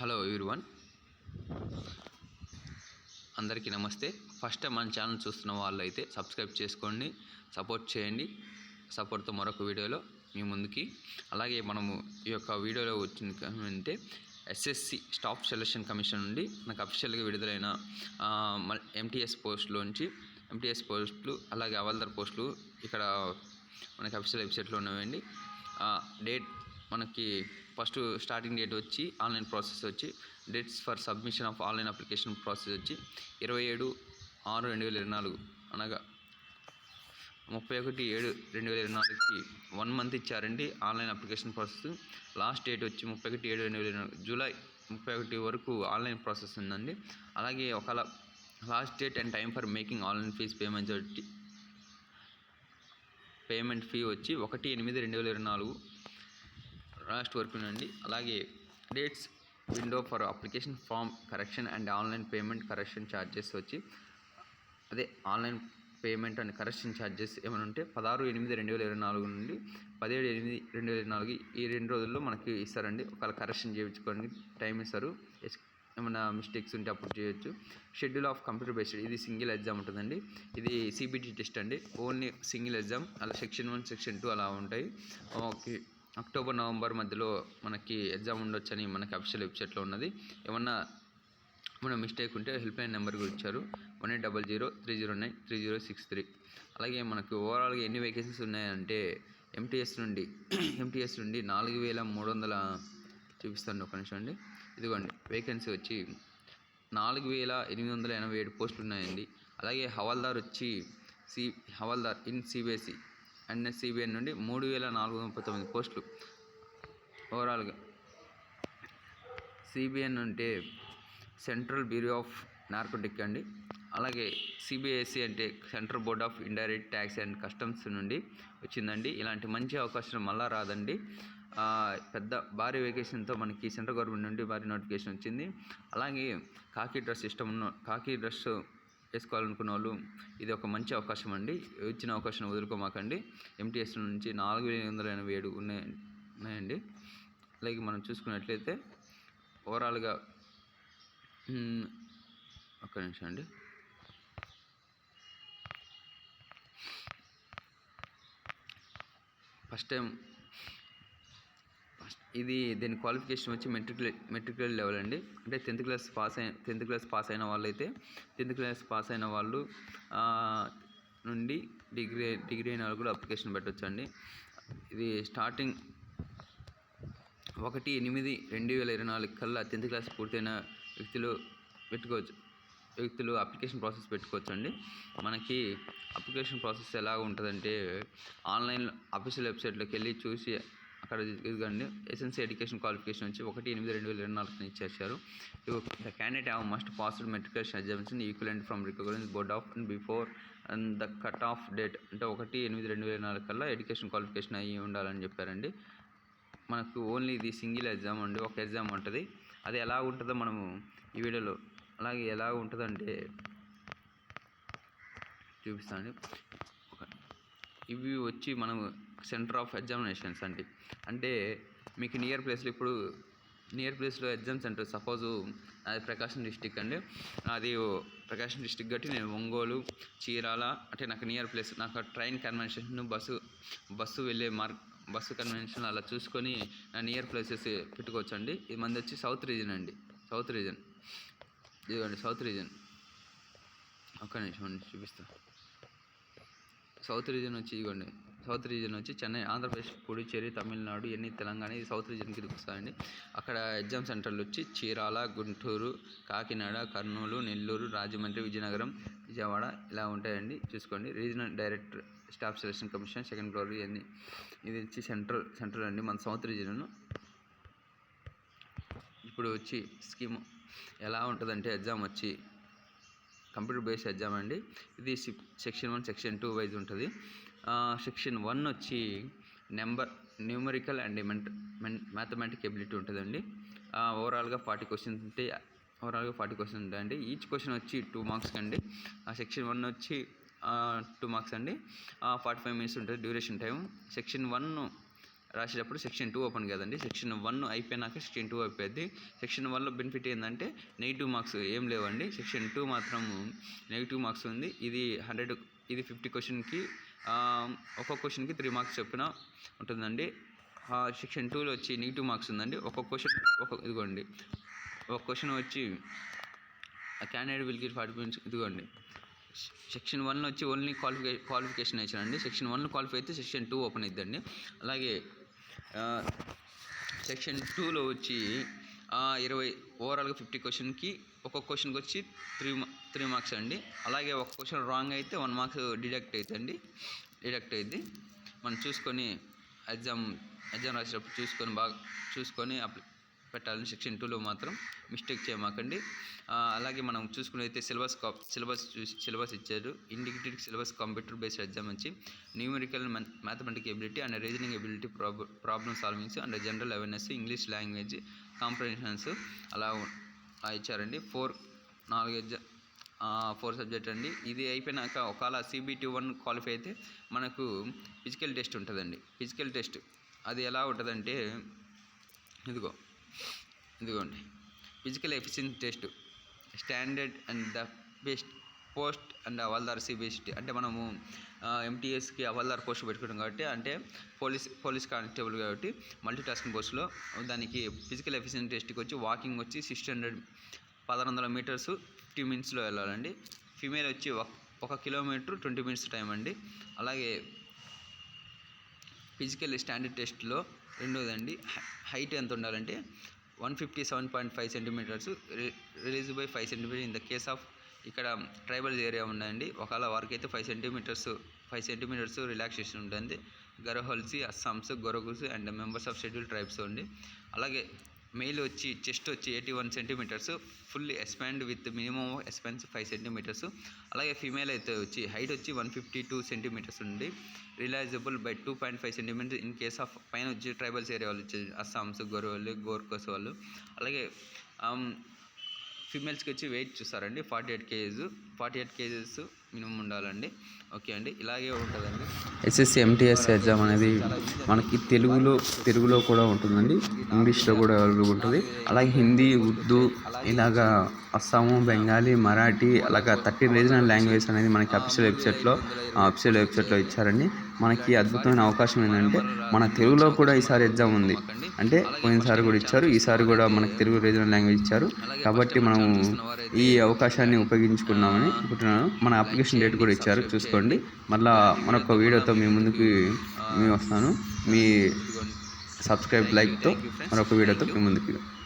Hello one అందరికీ నమస్తే. First మన ఛానల్ చూస్తున్న వాళ్ళు అయితే సబ్స్క్రైబ్ చేసుకోండి సపోర్ట్ చేయండి సపోర్ట్తో మరొక వీడియోలో మీ ముందుకి. అలాగే మనము ఈ యొక్క వీడియోలో వచ్చింది అంటే ఎస్ఎస్సి స్టాఫ్ సెలక్షన్ కమిషన్ నుండి నాకు అఫీషియల్గా విడుదలైన ఎంటీఎస్ పోస్టులోంచి ఎంటీఎస్ పోస్టులు అలాగే అవల్దర్ పోస్టులు ఇక్కడ మనకి అఫీషియల్ వెబ్సైట్లో ఉన్నవండి. డేట్ మనకి ఫస్ట్ స్టార్టింగ్ డేట్ వచ్చి ఆన్లైన్ ప్రాసెస్ వచ్చి dates for submission of online application process వచ్చి ఇరవై ఏడు ఆరు రెండు వేల ఇరవై నాలుగు. అనగా ముప్పై ఒకటి ఏడు రెండు వేల ఇరవై నాలుగుకి వన్ మంత్ ఇచ్చారండి online application process last date వచ్చి ముప్పై ఒకటి ఏడు రెండు వేల ఇరవై నాలుగు. జూలై ముప్పై ఒకటి వరకు ఆన్లైన్ ప్రాసెస్ ఉందండి. అలాగే ఒకవేళ last date and time for making online fees payment payment fee వచ్చి ఒకటి ఎనిమిది రెండు వేల ఇరవై నాలుగు. లాస్ట్ వరకు నుండి అలాగే dates window for application form correction and online payment correction charges వచ్చి అదే online payment and correction charges ఏమైనా ఉంటే పదహారు ఎనిమిది రెండు వేల ఇరవై నాలుగు నుండి పదిహేడు ఎనిమిది రెండు వేల ఇరవై నాలుగు ఈ రెండు రోజుల్లో మనకి ఇస్తారండి. ఒకవేళ కరెక్షన్ చేయించుకోండి టైం ఇస్తారు. ఏమైనా మిస్టేక్స్ ఉంటే అప్పుడు చేయొచ్చు. షెడ్యూల్ ఆఫ్ కంప్యూటర్ బేస్డ్ ఇది సింగిల్ ఎగ్జామ్ ఉంటుందండి. ఇది సిబిటి టెస్ట్ అండి. ఓన్లీ సింగిల్ ఎగ్జామ్ అలా సెక్షన్ వన్ సెక్షన్ టూ అలా ఉంటాయి. ఓకే. అక్టోబర్ నవంబర్ మధ్యలో మనకి ఎగ్జామ్ ఉండొచ్చని మనకి అఫీషియల్ వెబ్సైట్లో ఉన్నది. ఏమన్నా మన మిస్టేక్ ఉంటే హెల్ప్ లైన్ నెంబర్ కూడా ఇచ్చారు. One eight double zero three zero nine three zero six three అలాగే మనకు ఓవరాల్గా ఎన్ని వేకెన్సీస్ ఉన్నాయంటే ఎంటీఎస్ నుండి ఎంటీఎస్ నుండి నాలుగు వేల మూడు వందల చూపిస్తాను ఒక నిమిషం అండి. ఇదిగోండి వేకెన్సీ వచ్చి నాలుగు వేల ఎనిమిది వందల ఎనభై ఏడు పోస్టులు ఉన్నాయండి. అలాగే హవాల్దార్ వచ్చి C havaldar in CBSE and CBN నుండి మూడు వేల నాలుగు వందల ముప్పై తొమ్మిది పోస్టులు. ఓవరాల్గా సిబిఎన్ అంటే సెంట్రల్ బ్యూరో ఆఫ్ నార్కోటిక్ అండి. అలాగే సిబిఎస్ఈ అంటే central board of indirect tax and customs నుండి వచ్చిందండి. ఇలాంటి మంచి అవకాశం మళ్ళా రాదండి. పెద్ద భారీ వెకేషన్తో మనకి సెంట్రల్ గవర్నమెంట్ నుండి భారీ నోటిఫికేషన్ వచ్చింది. అలాగే కాకి డ్రెస్ ఇష్టం ఉన్న కాకి డ్రెస్ వేసుకోవాలనుకున్న వాళ్ళు ఇది ఒక మంచి అవకాశం అండి. ఇచ్చిన అవకాశం వదులుకోమాకండి. ఎంటీఎస్ నుంచి నాలుగు వేల ఎనిమిది వందల ఎనభై ఏడు ఉన్నాయి ఉన్నాయండి. అలాగే మనం చూసుకున్నట్లయితే ఓవరాల్గా ఒక్క నిమిషం అండి. ఫస్ట్ టైం ఇది దీని క్వాలిఫికేషన్ వచ్చి మెట్రికులే మెట్రికులర్ లెవెల్ అండి. అంటే టెన్త్ క్లాస్ పాస్ అయిన టెన్త్ క్లాస్ పాస్ అయిన వాళ్ళు అయితే టెన్త్ క్లాస్ పాస్ అయిన వాళ్ళు నుండి డిగ్రీ డిగ్రీ అయిన వాళ్ళు కూడా అప్లికేషన్ పెట్టవచ్చు అండి ఇది స్టార్టింగ్ ఒకటి ఎనిమిది రెండు వేల ఇరవై నాలుగు కల్లా టెన్త్ క్లాస్ పూర్తయిన వ్యక్తులు పెట్టుకోవచ్చు వ్యక్తులు అప్లికేషన్ ప్రాసెస్ పెట్టుకోవచ్చు అండి మనకి అప్లికేషన్ ప్రాసెస్ ఎలా ఉంటుందంటే ఆన్లైన్ అఫీషియల్ వెబ్సైట్లోకి వెళ్ళి చూసి అక్కడ ఇదిగండి ఎస్ఎన్సీ ఎడ్యుకేషన్ క్వాలిఫికేషన్ వచ్చి ఒకటి ఎనిమిది రెండు వేల ఇరవై నుంచి చేశారు the candidate have must passed matriculation examination equivalent from recognise board of and before and the cut off date అంటే ఒకటి ఎనిమిది రెండు వేల నాలుగు కల్లా ఎడ్యుకేషన్ క్వాలిఫికేషన్ అయ్యి ఉండాలని చెప్పారండి. మనకు ఓన్లీ ఇది సింగిల్ ఎగ్జామ్ అండి ఒక ఎగ్జామ్ ఉంటుంది. అది ఎలా ఉంటుందో మనము ఈ వీడియోలో అలాగే ఎలా ఉంటుందంటే చూపిస్తాను. ఇవి వచ్చి మనము సెంటర్ ఆఫ్ ఎగ్జామినేషన్స్ అండి. అంటే మీకు నియర్ ప్లేస్లో ఇప్పుడు నియర్ ప్లేస్లో ఎగ్జామ్ సెంటర్ సపోజు అది ప్రకాశం డిస్టిక్ అండి. అది ప్రకాశం డిస్టిక్ కాబట్టి నేను ఒంగోలు చీరాల అంటే నాకు నియర్ ప్లేస్ నాకు ట్రైన్ కన్వెన్షన్ బస్సు బస్సు వెళ్ళే మార్క్ బస్సు కన్వెన్షన్ అలా చూసుకొని నా నియర్ ప్లేసెస్ పెట్టుకోవచ్చు అండి ఇది మంది వచ్చి సౌత్ రీజన్ అండి. సౌత్ రీజన్ ఇదిగోండి సౌత్ రీజన్ ఒక్క నిమిషం చూపిస్తాను సౌత్ రీజన్ వచ్చి ఇదిగోండి. సౌత్ రీజన్ వచ్చి చెన్నై ఆంధ్రప్రదేశ్ పుడుచేరి తమిళనాడు ఎన్ని తెలంగాణ ఇది సౌత్ రీజన్ కిందకి వస్తాయండి. అక్కడ ఎగ్జామ్ సెంటర్లు వచ్చి చీరాల గుంటూరు కాకినాడ కర్నూలు నెల్లూరు రాజమండ్రి విజయనగరం విజయవాడ ఇలా ఉంటాయండి. చూసుకోండి. Regional director staff selection commission second floor ఇవన్నీ. ఇది వచ్చి సెంట్రల్ సెంట్రల్ అండి మన సౌత్ రీజన్. ఇప్పుడు వచ్చి స్కీమ్ ఎలా ఉంటుందంటే ఎగ్జామ్ వచ్చి కంప్యూటర్ బేస్డ్ ఎగ్జామ్ అండి. ఇది section one section two wise ఉంటుంది. సెక్షన్ వన్ వచ్చి number numerical and mathematic ability ఉంటుందండి. ఓవరాల్గా ఫార్టీ క్వశ్చన్స్ ఉంటే ఓవరాల్గా ఫార్టీ క్వశ్చన్స్ ఉంటాయండి. ఈచ్ క్వశ్చన్ వచ్చి టూ మార్క్స్ అండి సెక్షన్ వన్ వచ్చి టూ మార్క్స్ అండి. ఫార్టీ ఫైవ్ మినిట్స్ ఉంటుంది డ్యూరేషన్ టైం సెక్షన్ వన్ రాసేటప్పుడు సెక్షన్ టూ ఓపెన్ కదండి. సెక్షన్ వన్ అయిపోయినాక సెక్షన్ టూ అయిపోయింది సెక్షన్ వన్లో బెనిఫిట్ ఏంటంటే నెగిటివ్ మార్క్స్ ఏం లేవండి. సెక్షన్ టూ మాత్రం నెగిటివ్ మార్క్స్ ఉంది. ఇది హండ్రెడ్ ఇది ఫిఫ్టీ క్వశ్చన్కి ఒక్కొక్క క్వశ్చన్కి త్రీ మార్క్స్ చొప్పున ఉంటుందండి. సెక్షన్ టూలో వచ్చి నెగిటివ్ మార్క్స్ ఉందండి. ఒక్కొక్క క్వశ్చన్ ఒక ఇదిగోండి. ఒక క్వశ్చన్ వచ్చి candidate will get forty minutes ఇదిగోండి. సెక్షన్ వన్ వచ్చి ఓన్లీ క్వాలిఫికే క్వాలిఫికేషన్ ఇచ్చారండి. సెక్షన్ వన్ క్వాలిఫై అయితే సెక్షన్ టూ ఓపెన్ అవుతుందండి అలాగే సెక్షన్ టూలో వచ్చి ఇరవై ఓవరాల్గా ఫిఫ్టీ క్వశ్చన్కి ఒక్కొక్క క్వశ్చన్కి వచ్చి త్రీ త్రీ మార్క్స్ అండి. అలాగే ఒక క్వశ్చన్ రాంగ్ అయితే వన్ మార్క్స్ డిడక్ట్ అవుతుంది డిడక్ట్ అయింది మనం చూసుకొని ఎగ్జామ్ ఎగ్జామ్ రాసేటప్పుడు చూసుకొని బాగా చూసుకొని అప్లై పెట్టాలని సెక్షన్ టూలో మాత్రం మిస్టేక్ చేయమాకండి. అలాగే మనం చూసుకున్నైతే సిలబస్ కా సిలబస్ చూసి సిలబస్ ఇచ్చారు. Indicated syllabus computer based exam వచ్చి numerical mathematic ability and reasoning ability problem solvings and general awareness English language comprehensions అలా అలా ఇచ్చారండి. ఫోర్ నాలుగు ఎగ్జామ్ ఫోర్ సబ్జెక్ట్ అండి. ఇది అయిపోయినాక ఒకవేళ సిబిటీ వన్ క్వాలిఫై అయితే మనకు ఫిజికల్ టెస్ట్ ఉంటుందండి. ఫిజికల్ టెస్ట్ అది ఎలా ఉంటుందంటే ఇదిగో ఇదిగోండి. Physical efficiency test standard and the best post and havaldar CBST అంటే మనము ఎంటీఎస్కి అవల్దార్ పోస్ట్ పెట్టుకుంటాం కాబట్టి అంటే పోలీస్ పోలీస్ కానిస్టేబుల్ కాబట్టి మల్టీ టాస్కింగ్ పోస్ట్లో దానికి ఫిజికల్ ఎఫిషియన్సీ టెస్ట్కి వచ్చి వాకింగ్ వచ్చి సిక్స్ హండ్రెడ్ పదహారు వందల మీటర్స్ ఫిఫ్టీ మినిట్స్లో వెళ్ళాలండి. ఫీమేల్ వచ్చి ఒక ఒక కిలోమీటర్ ట్వంటీ మినిట్స్ టైం అండి. అలాగే ఫిజికల్ స్టాండర్డ్ టెస్ట్లో రెండోదండి హైట్ ఎంత ఉండాలంటే one fifty seven point five centimetres release by five centimetre in the case of ఇక్కడ ట్రైబల్ ఏరియా ఉందండి. ఒకవేళ వారికి అయితే five centimetres five centimetres relaxation ఉంటుంది. Garhwalis Assamese Gorkhas and members of schedule tribes అండి అలాగే మెయిల్ వచ్చి చెస్ట్ వచ్చి eighty one centimetres full expand with minimum expansion five centimetres. అలాగే ఫీమేల్ అయితే వచ్చి హైట్ వచ్చి వన్ ఫిఫ్టీ టూ సెంటీమీటర్స్ ఉంది. Relaxable by two point five centimetres in case of పైన వచ్చి ట్రైబల్స్ ఏరియా వాళ్ళు వచ్చి అస్సాంస్ గొర్రెలు గోర్కోస్ వాళ్ళు. అలాగే ఫీమేల్స్కి వచ్చి వెయిట్ చూస్తారండి forty eight kgs forty eight kgs minimum ఉండాలండి. ఓకే అండి ఇలాగే ఉంటుందండి. ఎస్ఎస్సి ఎంటీఎస్ ఎగ్జామ్ అనేది మనకి తెలుగులో తెలుగులో కూడా ఉంటుందండి. ఇంగ్లీష్లో కూడా అవైలబుల్ ఉంటుంది. అలాగే హిందీ ఉర్దూ ఇలాగా అస్సాము బెంగాలీ మరాఠీ అలాగా థర్టీన్ రీజనల్ లాంగ్వేజ్ అనేది మనకి అఫీషియల్ వెబ్సైట్లో అఫీషియల్ వెబ్సైట్లో ఇచ్చారండి. మనకి అద్భుతమైన అవకాశం ఏంటంటే మన తెలుగులో కూడా ఈసారి ఎగ్జామ్ ఉంది. అంటే పోయినసారి కూడా ఇచ్చారు. ఈసారి కూడా మనకి తెలుగు రీజనల్ లాంగ్వేజ్ ఇచ్చారు. కాబట్టి మనం ఈ అవకాశాన్ని ఉపయోగించుకున్నామని అనుకుంటున్నాను. మన అప్లికేషన్ డేట్ కూడా ఇచ్చారు. చూసుకోండి. మళ్ళీ మరొక వీడియోతో మీ ముందుకు మీ వస్తాను. మీ సబ్స్క్రైబ్ లైక్తో మరొక వీడియోతో మీ ముందుకు